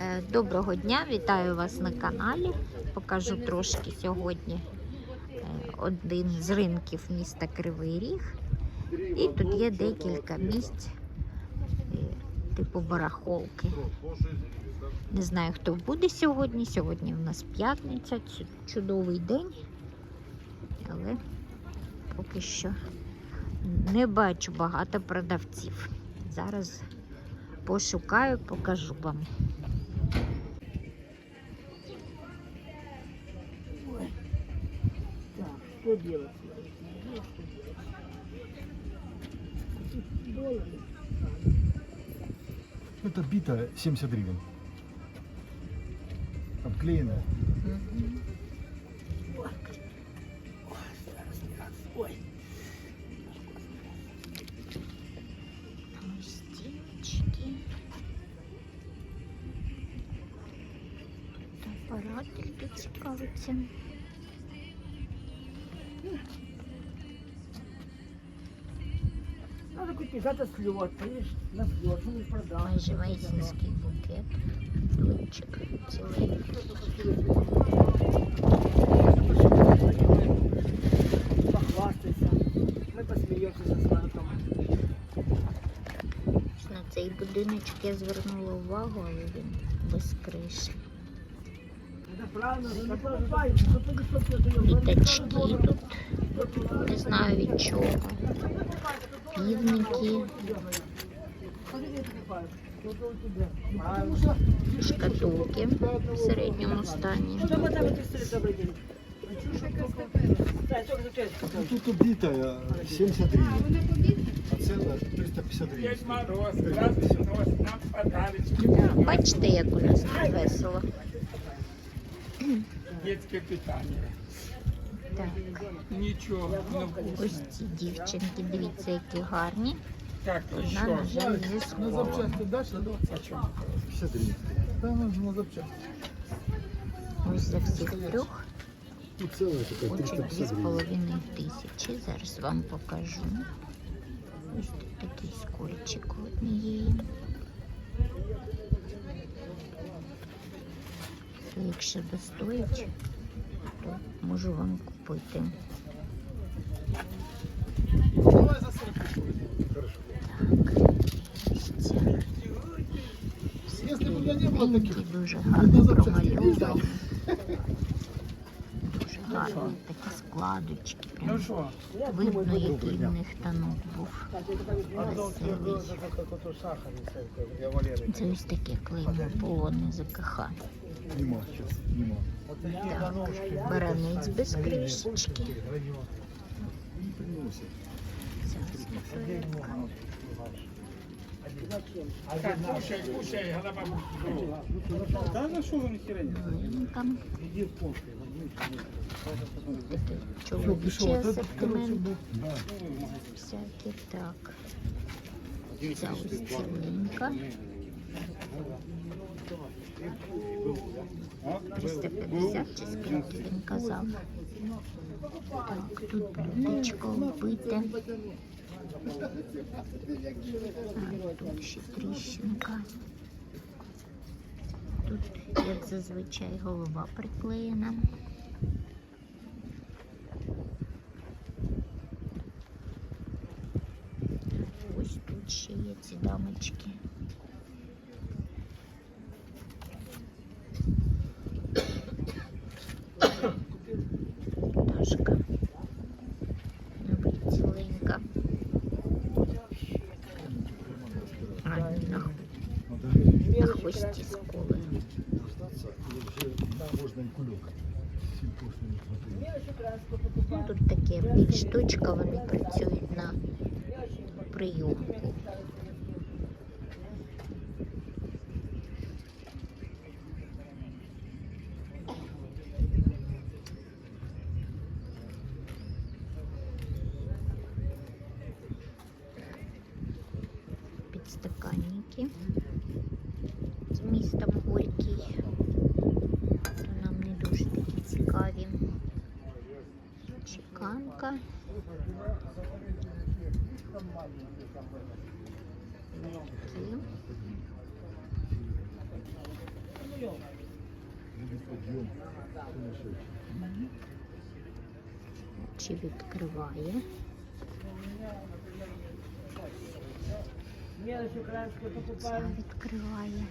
Е, Доброго дня, вітаю вас на каналі. Покажу трошки сьогодні е, один з ринків міста Кривий Ріг. І тут є декілька місць, е, типу барахолки. Не знаю, хто буде сьогодні. Сьогодні в нас п'ятниця, чудовий день. Але поки що не бачу багато продавців. Зараз пошукаю, покажу вам. Что делать? Это бита 70 гривен. Обклеенная. Ой, Стіночки. Апарати тут цікавиться. надо купить, это слет, видишь, на слет, ну не продам. Майже майсінський букет. Лучик цілий. Похвастайся. Мы посмеемся за сватом. На цей будиночок я звернула увагу, але він без криші. Это правильно, знаю від чого. Півники, шкатулки в середньому стані. Что мы там эти стоит добрый день? Да, только за честь. Ну, тут убитая 70 гривен. А цена 350 Дед гривен. Мороз, здравствуйте, нос, нам подарочки. Бачите, як у нас тут весело. Детское питание. Так, Ничего, ось ці дівчинки, дивіться, які гарні. Как Одна, на еще? жаль, зі сховом. дашь на 20? 50 гривен. Да, на запчасти. Ось за всіх трьох хочуть 350 гривен. 2,5 тисячі. Зараз вам покажу. Ось тут такий скольчик однієї. Якщо достоїть, то можу вам купити. Ось ця. Если бы у меня не было таких, Світлинки дуже гарно промальовані. Дуже гарні такі складочки. Ну Прям что, видно, який в них танок був. Веселий. Це ось таке клеймо полоне ЗКХ. Нема сейчас, нема. Так, баранець без кришечки. Приносит. Ця статуетка. так, кушай, кушай, голова будет. Да, на что вы нихера не Новинка. Все, Чоловічі пришел. Вот этот, короче, асортимент. был. Да. Всякі так. Ця ось ціленька. 350 чи скільки він казав. Так, тут блюдечко вбите. А, тут ще тріщинка. Тут, як зазвичай, голова приклеєна. Ось тут ще є ці дамочки. Пташка. Новий ціленька. А, на, х- Надо на хвості з колею. остаться, или вообще можно и кулек. Сильпошный не Ну, тут таке більш точка, вони працюють на прийомку. Підстаканники з містом Горький. То нам не дуже такі цікаві. Чеканка. Такі. Чи відкриває? Ця відкриває.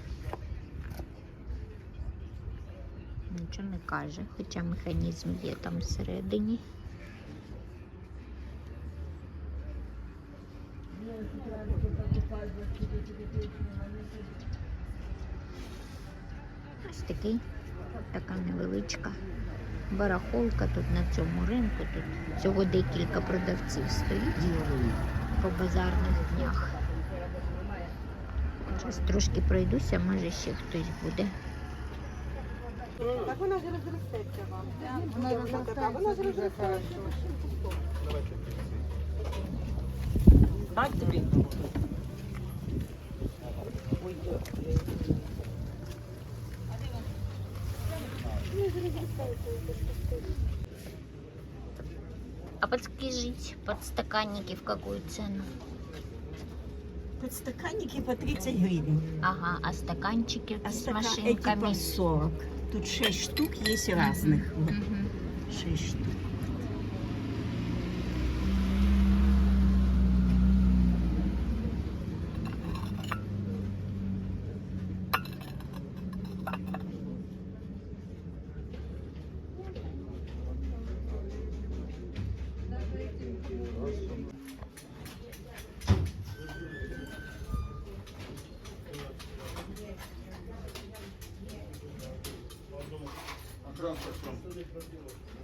Нічого не каже, хоча механізм є там всередині. Ось такий, така невеличка барахолка тут на цьому ринку. Тут всього декілька продавців стоїть по базарних днях. Зараз трошки пройдуся, може ще хтось буде. Так вона ж розростеться вам. Вона розростеться. Вона ж розростеться. Так тобі? А подскажите, подстаканники в какую цену? Подстаканники по 30 гривень. Ага, а стаканчики А с стака... эти машинками? по 40. Тут 6 штук есть разных. Вот. Мгм. 6 штук.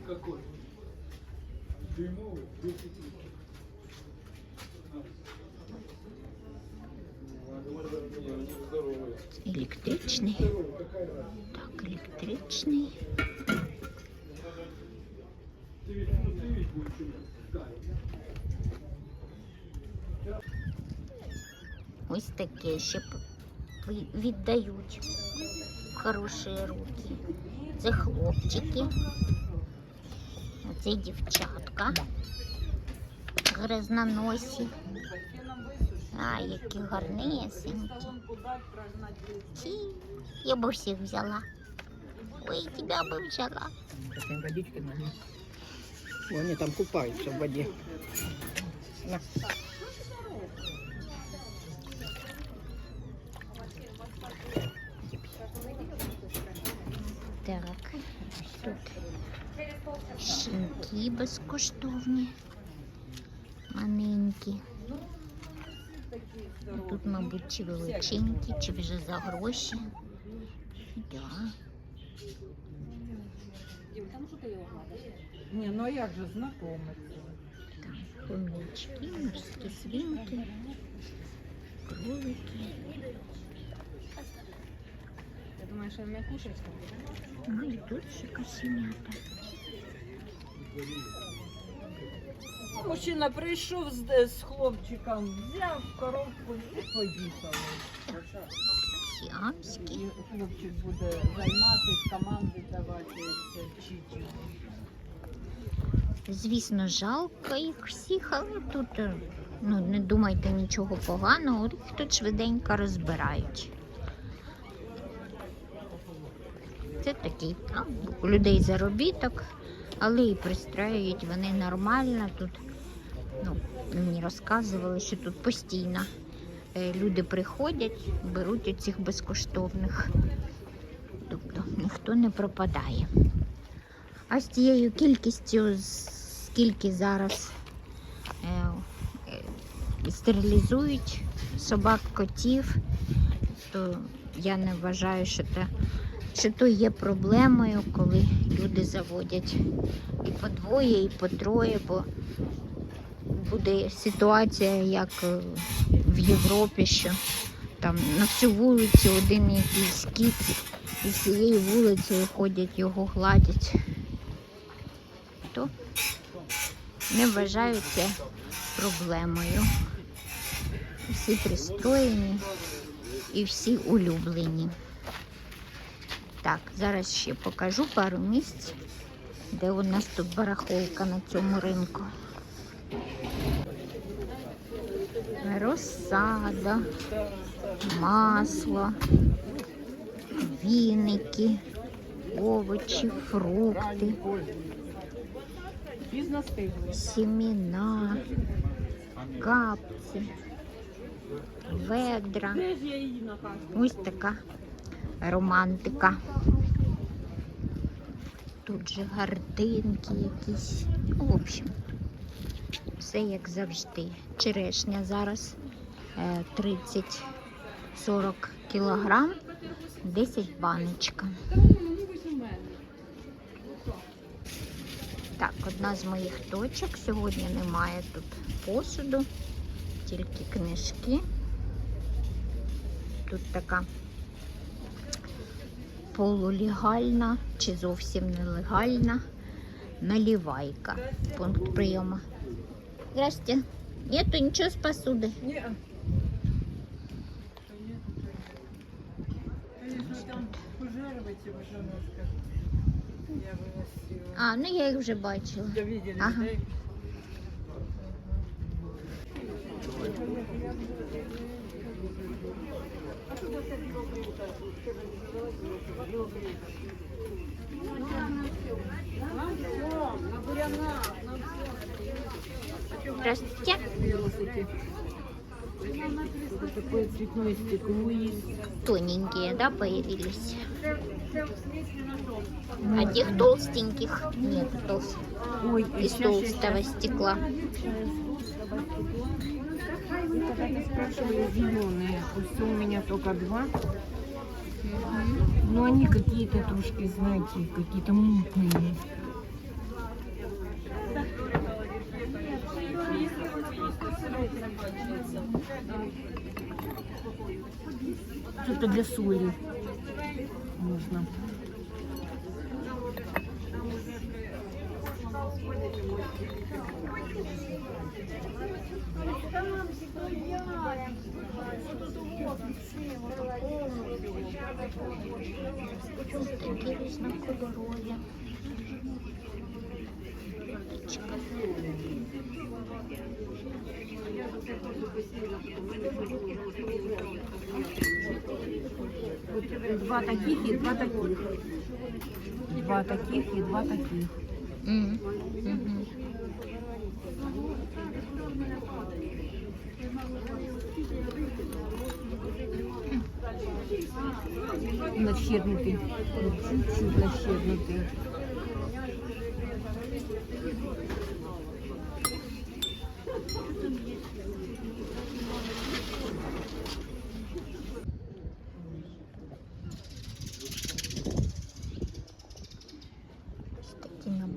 Какой? Дымовый, 10 Електричний. Так, електричний. Ось таке ще віддають в хороші руки. Це хлопчики. А це дівчатка. Грозноносі. А, які гарнесенькі. Ті, Я бы всех взяла. Ой, тебя бы взяла. водички налить. Они там купаются в воде. Так, ось тут шинки безкоштовні. Маленькі. Тут, мабуть, чи величенькі, чи вже за гроші. Да. Не, ну як же знакомиться? Там морські свинки, кролики. Я думаю, що не кушать. Ну і тут ще косінята. Мужчина прийшов з, з хлопчиком, взяв коробку і поїхав. Сіамські. І хлопчик буде займатися, команди давати, вчити. Звісно, жалко їх всіх, але тут е, ну, не думайте нічого поганого, їх тут швиденько розбирають. Це такий ну, у людей заробіток, але і пристроюють вони нормально. Тут ну, мені розказували, що тут постійно е, люди приходять, беруть оцих безкоштовних. Тобто ніхто не пропадає. А з тією кількістю, скільки зараз е, е, стерилізують собак, котів, то я не вважаю, що це що то є проблемою, коли люди заводять і по двоє, і по троє, бо буде ситуація, як е, в Європі, що там на всю вулицю один якийсь кіт, і всією вулицею ходять, його гладять то не вважаю це проблемою. Всі пристроєні і всі улюблені. Так, зараз ще покажу пару місць, де у нас тут барахолка на цьому ринку. Розсада, масло, віники, овочі, фрукти, стигли. капці, ведра. Ось така романтика. Тут же гардинки якісь. Ну, в общем, все як завжди. Черешня зараз е, 30-40 кілограм, 10 баночка. Так, одна з моїх точок. Сьогодні немає тут посуду, тільки книжки. Тут така полулегальна чи зовсім нелегальна налівайка. Пункт прийому. Здрасте. Нету нічого з посуди. Ні. А, ну я їх вже бачила. Ага. Здравствуйте. Вот такое цветное стекло есть. Тоненькие, да, появились? А тех толстеньких нет толст- Ой, из толстого стекла. Когда-то спрашивали зеленые. Всё у меня только два. Но они какие-то трошки, знаете, какие-то мутные. Что-то для соли можно. Два таких и два таких. Два таких и два таких. М, мгм. Нащернутый. Чуть-чуть нащернутый.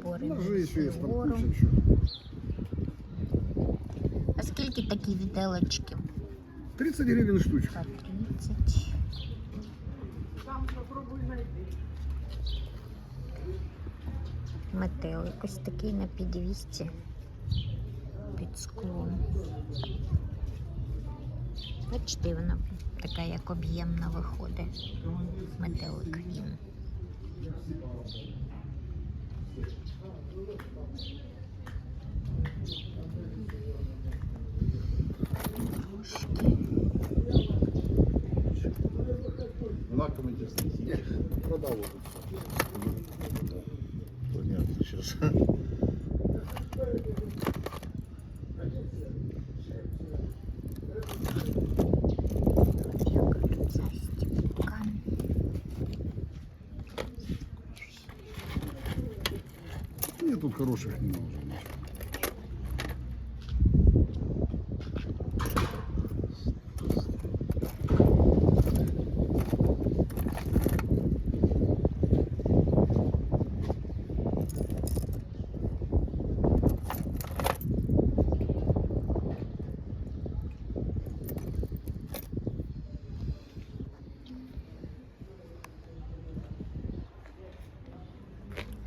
Ось такі набори. Ножи еще есть, там куча. А скільки такі віделочки? 30 гривен штучка. По 30. Метелик ось такий на підвісці під склом. Бачите, вона така як об'ємна виходить. Метелик він. Лакомый Продал. Понятно, сейчас. Яка тут застіпка. Нет, тут хороших не нужно.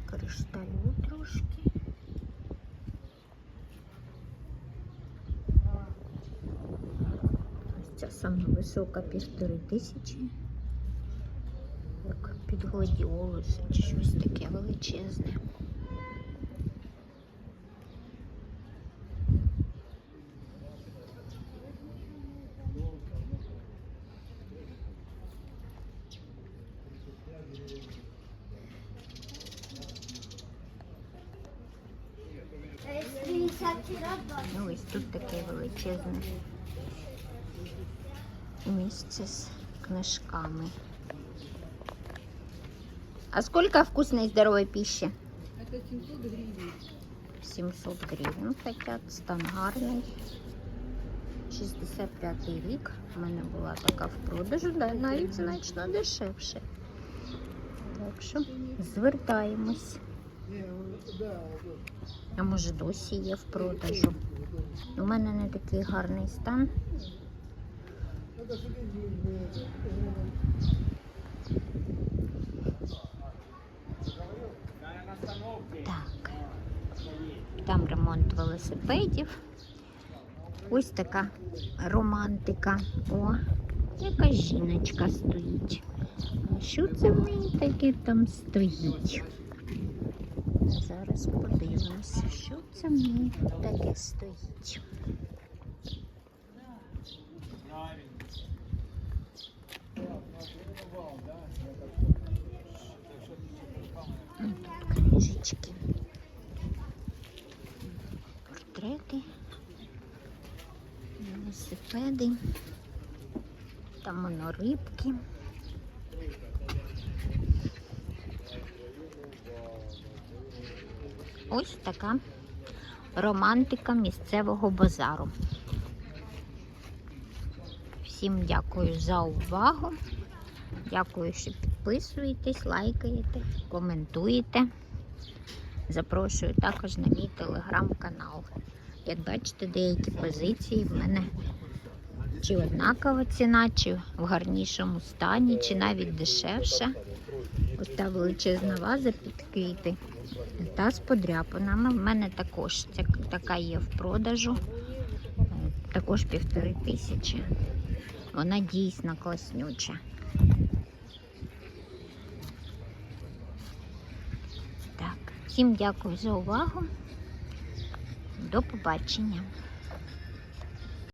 Кришталю трошки. Сама висока півтори тисячі. Як під гладіолус чи щось таке величезне. Ну, ось тут таке величезне місце з книжками. А сколько вкусной и здоровой пищи? Это 700 гривен. 700 гривень хотять, стан гарний. 65 рік. У мене була така в продажу, да, навіть значно дешевше. Так що звертаємось. А може досі є в продажу. У мене не такий гарний стан. Так. Там ремонт велосипедів. Ось така романтика. О, яка жіночка стоїть. Що це в неї таке там стоїть? Зараз подивимося, що це в неї таке стоїть. Велосипеди. Там воно рибки. Ось така романтика місцевого базару. Всім дякую за увагу. Дякую, що підписуєтесь, лайкаєте, коментуєте. Запрошую також на мій телеграм-канал. Як бачите, деякі позиції в мене чи однакова ціна, чи в гарнішому стані, чи навіть дешевше. Ось та величезна ваза під квіти. Та з подряпинами. В мене також ця, така є в продажу. Також півтори тисячі. Вона дійсно класнюча. Так, всім дякую за увагу. До побачення.